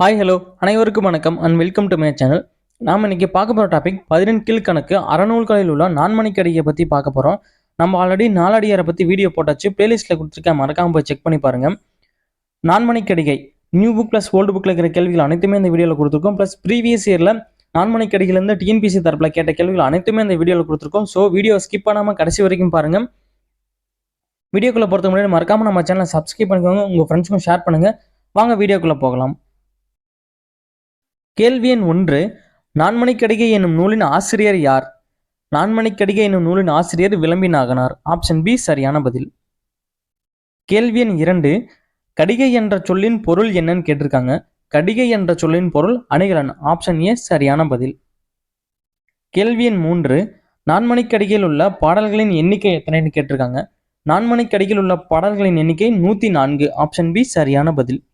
Hi hello அனைவருக்கும் வணக்கம். And welcome to my channel நாம் இன்றைக்கி பார்க்க போகிற டாபிக் பதினெண் கீழ்கணக்கு அறநூல்களில் உள்ள நான்மணிக்கடியை பற்றி பார்க்க போகிறோம் நம்ம ஆல்ரெடி நாலடியாரை பற்றி வீடியோ போட்டாச்சு. பிளேலிஸ்ட்டில் கொடுத்துருக்கேன். மறக்காமல் போய் செக் பண்ணி பாருங்கள் Naanmanikkadigai new book plus old புக்கில் இருக்கிற கேள்விகள் அனைத்துமே இந்த வீடியோவில் கொடுத்துருக்கோம். ப்ளஸ் ப்ரீவியஸ் இயரில் நான்மணிக்கடியிலேருந்து டிஎன்பிசி தரப்பில் கேட்ட கேள்விகள் அனைத்துமே இந்த வீடியோவில் கொடுத்துருக்கோம். ஸோ வீடியோ ஸ்கிப் பண்ணாமல் கடைசி வரைக்கும் பாருங்கள் வீடியோக்குள்ளே பொறுத்த முன்னாடி மறக்காமல் நம்ம சேனலை சப்ஸ்கிரைப் பண்ணிக்கோங்க. உங்கள் ஃப்ரெண்ட்ஸுக்கும் ஷேர் பண்ணுங்கள் வாங்க வீடியோக்குள்ளே போகலாம். கேள்வி எண் ஒன்று நான்மணிக்கடிகை என்னும் நூலின் ஆசிரியர் யார்? நான்மணிக்கடிகை என்னும் நூலின் ஆசிரியர் விளம்பினாகனார் ஆப்ஷன் பி சரியான பதில். கேள்வி எண் இரண்டு கடிகை என்ற சொல்லின் பொருள் என்னன்னு கேட்டிருக்காங்க. கடிகை என்ற சொல்லின் பொருள் அணிகலன். ஆப்ஷன் ஏ சரியான பதில். கேள்வி எண் மூன்று நான்மணிக்கடிகையில் உள்ள பாடல்களின் எண்ணிக்கை எத்தனைன்னு கேட்டிருக்காங்க. நான்மணிக்கடிகையில் உள்ள பாடல்களின் எண்ணிக்கை நூற்றி நான்கு. ஆப்ஷன் பி சரியான பதில்.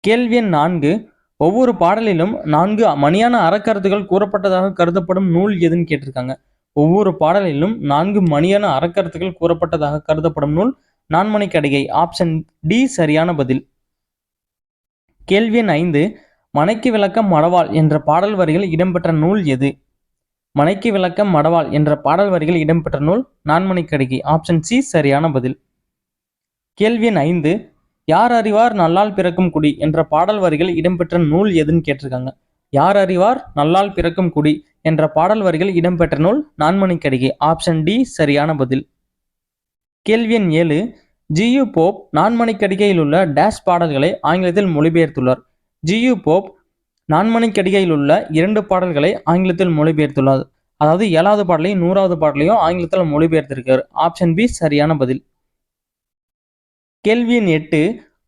கேள்வி எண் நான்கு ஒவ்வொரு பாடலிலும் நான்கு மணியான அறக்கருத்துகள் கூறப்பட்டதாக கருதப்படும் நூல் எதுன்னு கேட்டிருக்காங்க. ஒவ்வொரு பாடலிலும் நான்கு மணியான அறக்கருத்துகள் கூறப்பட்டதாக கருதப்படும் நூல் நான்மணிக்கடிகை ஆப்ஷன் டி சரியான பதில். கேள்வி எண் ஐந்து மனைக்கு விளக்கம் மடவாள் என்ற பாடல் வரிகள் இடம்பெற்ற நூல் எது? மனைக்கு விளக்கம் மடவாள் என்ற பாடல் வரிகள் இடம்பெற்ற நூல் நான்மணிக்கடிகை ஆப்ஷன் சி சரியான பதில். கேள்வி எண் ஐந்து யார் அறிவார் நல்லால் பிறக்கும் குடி என்ற பாடல் வரிகள் இடம்பெற்ற நூல் எதுன்னு கேட்டிருக்காங்க. யார் அறிவார் நல்லால் பிறக்கும் குடி என்ற பாடல் வரிகள் இடம்பெற்ற நூல் நான்மணிக்கடிகை. ஆப்ஷன் டி சரியான பதில். கேள்வி எண் ஏழு. ஜியு போப் நான்மணிக்கடிகையில் உள்ள டேஷ் பாடல்களை ஆங்கிலத்தில் மொழிபெயர்த்துள்ளார். ஜியு போப் நான்மணிக்கடிகையில் உள்ள இரண்டு பாடல்களை ஆங்கிலத்தில் மொழிபெயர்த்துள்ளார். அதாவது ஏழாவது பாடலையும் நூறாவது பாடலையும் ஆங்கிலத்தில் மொழிபெயர்த்திருக்கார். ஆப்ஷன் பி சரியான பதில். கேள்வி எண் எட்டு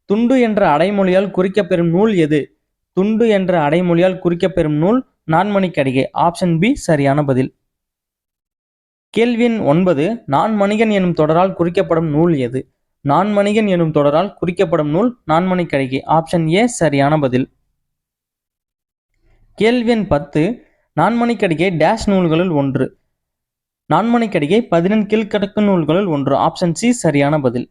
துண்டு என்ற அடைமொழியால் குறிக்கப்பெறும் நூல் எது? துண்டு என்ற அடைமொழியால் குறிக்கப்பெறும் நூல் நான்மணிக்கடிகை ஆப்ஷன் பி சரியான பதில். கேள்வி எண் ஒன்பது நான்மணிகன் எனும் தொடரால் குறிக்கப்படும் நூல் எது? நான்மணிகன் எனும் தொடரால் குறிக்கப்படும் நூல் நான்மணிக்கடிகை ஆப்ஷன் ஏ சரியான பதில். கேள்வி எண் பத்து நான்மணிக்கடிகை டேஷ் நூல்களுள் ஒன்று. நான்மணிக்கடிகை பதினெண் கீழ்கடக்கு நூல்களில் ஒன்று. ஆப்ஷன் சி சரியான பதில்.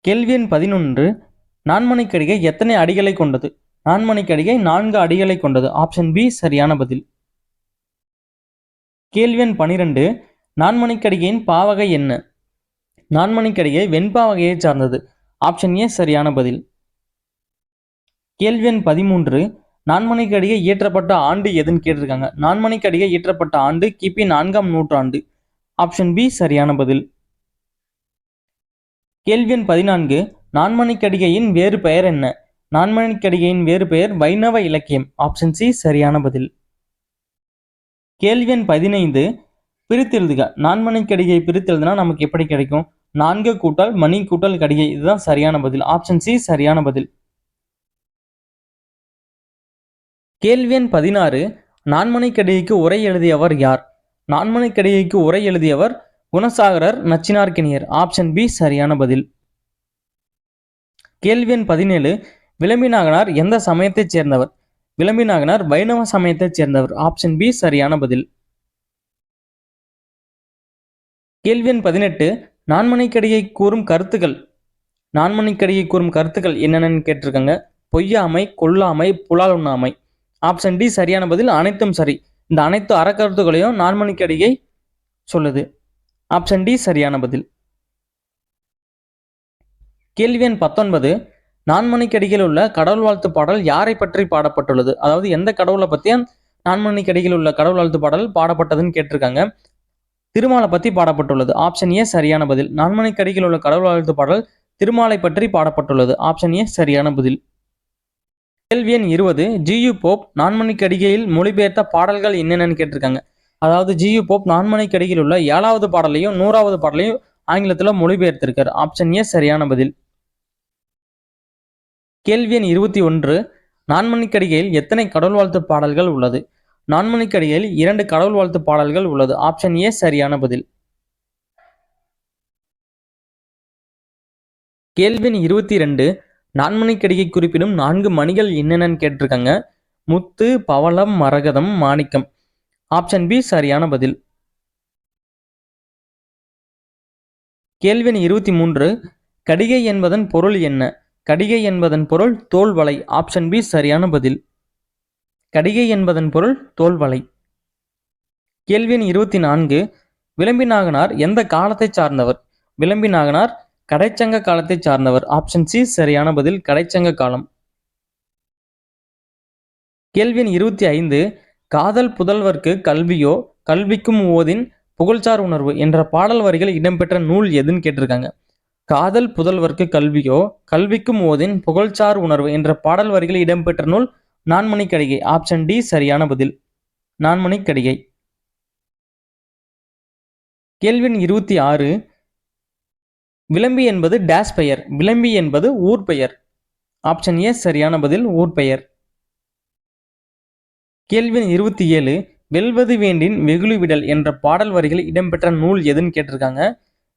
கேள்வி எண் பதினொன்று. நான்மணிக்கடிகை எத்தனை அடிகளை கொண்டது? நான்மணிக்கடிகை நான்கு அடிகளை கொண்டது. ஆப்ஷன் பி சரியான பதில். கேள்வி எண் பனிரெண்டு. நான்மணிக்கடிகையின் பாவகை என்ன? நான்மணிக்கடிகை வெண்பாவகையை சார்ந்தது. ஆப்ஷன் ஏ சரியான பதில். கேள்வி எண் பதிமூன்று. நான்மணிக்கடிகை இயற்றப்பட்ட ஆண்டு எதுன்னு கேட்டிருக்காங்க. நான்மணிக்கடிகை இயற்றப்பட்ட ஆண்டு கிபி நான்காம் நூற்றாண்டு. ஆப்ஷன் பி சரியான பதில். கேள்வி எண் பதினான்கு. நான்மணிக்கடிகையின் வேறு பெயர் என்ன? நான்மணிக்கடிகையின் வேறு பெயர் வைணவ இலக்கியம். ஆப்ஷன் சி சரியான பதில். கேள்வி எண் பதினைந்து. பிரித்தெழுதுக. நான்மணிக்கடிகை பிரித்தெழுதுனா நமக்கு எப்படி கிடைக்கும்? நான்கு கூட்டல் மணி கூட்டல் கடிகை. இதுதான் சரியான பதில். ஆப்ஷன் சி சரியான பதில். கேள்வி எண் பதினாறு. நான்மணிக்கடிகைக்கு உரை எழுதியவர் யார்? நான்மணிக்கடிகைக்கு உரை எழுதியவர் குணசாகரர் நச்சினார்க்கினியர் ஆப்ஷன் பி சரியான பதில். கேள்வி எண் பதினேழு. விளம்பிநாகனார் எந்த சமயத்தைச் சேர்ந்தவர்? விளம்பிநாகனார் வைணவ சமயத்தைச் சேர்ந்தவர். ஆப்ஷன் பி சரியான பதில். கேள்வி எண் பதினெட்டு. நான்மணிக்கடிகை கூறும் கருத்துக்கள். நான்மணிக்கடிகை கூறும் கருத்துக்கள் என்னென்னு கேட்டிருக்காங்க. பொய்யாமை கொல்லாமை புலால் உண்ணாமை ஆப்ஷன் டி சரியான பதில். அனைத்தும் சரி. இந்த அனைத்து அறக்கருத்துக்களையும் நான்மணிக்கடிகை சொல்லுது. ஆப்ஷன் டி சரியான பதில். கேள்வி எண் பத்தொன்பது. நான்மணிக்கடியில் உள்ள கடவுள் வாழ்த்து பாடல் யாரை பற்றி பாடப்பட்டுள்ளது? அதாவது எந்த கடவுளை பற்றி நான்மணிக்கடியில் உள்ள கடவுள் வாழ்த்து பாடல் பாடப்பட்டதுன்னு கேட்டிருக்காங்க. திருமாலை பற்றி பாடப்பட்டுள்ளது. ஆப்ஷன் ஏ சரியான பதில். நான்மணிக்கடியில் உள்ள கடவுள் வாழ்த்து பாடல் திருமாலை பற்றி பாடப்பட்டுள்ளது. ஆப்ஷன் ஏ சரியான பதில். கேள்வி எண் இருபது. ஜியு போப் நான்மணிக்கடிகையில் மொழிபெயர்த்த பாடல்கள் என்னென்னு கேட்டிருக்காங்க. அதாவது ஜியு போப் நான்மணிக்கடிகையில் உள்ள ஏழாவது பாடலையும் நூறாவது பாடலையும் ஆங்கிலத்தில் மொழிபெயர்த்திருக்கார். ஆப்ஷன் ஏ சரியான பதில். கேள்வி எண் இருபத்தி ஒன்று. நான்மணிக்கடிகையில் எத்தனை கடவுள் வாழ்த்து பாடல்கள் உள்ளது? நான்மணிக்கடிகையில் இரண்டு கடவுள் வாழ்த்து பாடல்கள் உள்ளது. ஆப்ஷன் ஏ சரியான பதில். கேள்வி எண் இருபத்தி ரெண்டு நான்மணிக்கடிகை குறிப்பிடும் நான்கு மணிகள் என்னென்னு கேட்டிருக்காங்க. முத்து பவளம் மரகதம் மாணிக்கம். ஆப்ஷன் பி சரியான பதில். கேள்வி இருபத்தி மூன்று கடிகை என்பதன் பொருள் என்ன? கடிகை என்பதன் பொருள் தோல்வலை. ஆப்ஷன் பி சரியான பதில். கடிகை என்பதன் பொருள் தோல்வலை. கேள்வி இருபத்தி நான்கு விளம்பினாகனார் எந்த காலத்தை சார்ந்தவர்? விளம்பினாகனார் கடைச்சங்க காலத்தை சார்ந்தவர். ஆப்ஷன் சி சரியான பதில். கடைச்சங்க காலம். கேள்வி இருபத்தி ஐந்து காதல் புதல்வர்க்கு கல்வியோ கல்விக்கும் ஓதின் புகழ்ச்சார் உணர்வு என்ற பாடல் வரிகள் இடம்பெற்ற நூல் எதுன்னு கேட்டிருக்காங்க. காதல் புதல்வர்க்கு கல்வியோ கல்விக்கும் ஓதின் புகழ்ச்சார் உணர்வு என்ற பாடல் வரிகள் இடம்பெற்ற நூல் நான்மணி கடிகை ஆப்ஷன் டி சரியான பதில். நான்மணி கடிகை கேள்வியின் இருபத்தி ஆறு. விளம்பி என்பது டேஸ் பெயர் விளம்பி என்பது ஊர் பெயர். ஆப்ஷன் ஏ சரியான பதில் ஊர் பெயர். கேள்வி இருபத்தி ஏழு வெல்வது வேண்டின் வெகுளி விடல் என்ற பாடல் வரிகள் இடம்பெற்ற நூல் எதுன்னு கேட்டிருக்காங்க.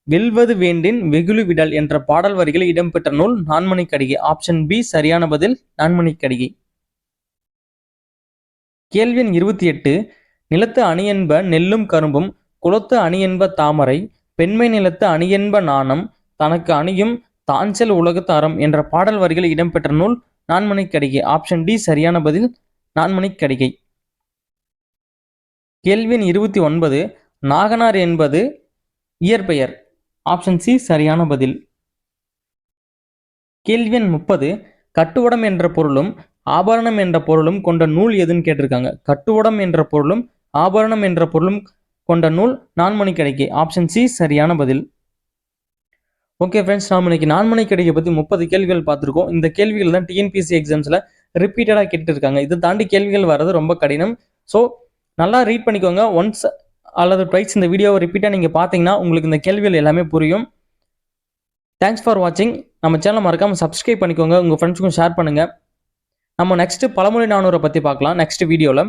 வெல்வது வேண்டின் வெகுளி விடல் என்ற பாடல் வரிகள் இடம்பெற்ற நூல் நான்மணிக்கடிகை. ஆப்ஷன் பி சரியான பதில் நான்மணிக்கடிகை. கேள்வி எண் இருபத்தி எட்டு நிலத்து அணியென்ப நெல்லும் கரும்பும் குளத்து அணியென்ப தாமரை பெண்மை நிலத்து அணியென்ப நாணம் தனக்கு அணியும் தாஞ்சல் உலகத்தாரம் என்ற பாடல் வரிகள் இடம்பெற்ற நூல் நான்மணிக்கடிகை. ஆப்ஷன் டி சரியான பதில் நான்மணிக்கடிகை. கேள்வின் கேள்வி இருபத்தி ஒன்பது நாகனார் என்பது இயற்பெயர். ஆப்ஷன் சி சரியான பதில். கேள்வி முப்பது கட்டுவடம் என்ற பொருளும் ஆபரணம் என்ற பொருளும் கொண்ட நூல் எதுன்னு கேட்டிருக்காங்க. கட்டுவடம் என்ற பொருளும் ஆபரணம் என்ற பொருளும் கொண்ட நூல் நான்மணி கடைக்கு. ஆப்ஷன் சி சரியான பதில். ஓகே ஃப்ரெண்ட்ஸ் நாம் இன்னைக்கு நான்மணி கிடைக்கை பற்றி முப்பது கேள்விகள் பார்த்துருக்கோம். இந்த கேள்விகள் தான் டிஎன்பிசி எக்ஸாம்ஸில் ரிப்பீட்டடாக கேட்டுருக்காங்க இதை தாண்டி கேள்விகள் வர்றது ரொம்ப கடினம். ஸோ நல்லா ரீட் பண்ணிக்கோங்க. ஒன்ஸ் அல்லது ட்வைஸ் இந்த வீடியோவை ரிப்பீட்டாக நீங்கள் பார்த்தீங்கன்னா உங்களுக்கு இந்த கேள்விகள் எல்லாமே புரியும். தேங்க்ஸ் ஃபார் வாட்சிங் நம்ம சேனலை மறக்காமல் சப்ஸ்கிரைப் பண்ணிக்கோங்க. உங்கள் ஃப்ரெண்ட்ஸுக்கும் ஷேர் பண்ணுங்கள் நம்ம நெக்ஸ்ட்டு பழமொழி நானூரை பற்றி பார்க்கலாம். நெக்ஸ்ட் வீடியோவில்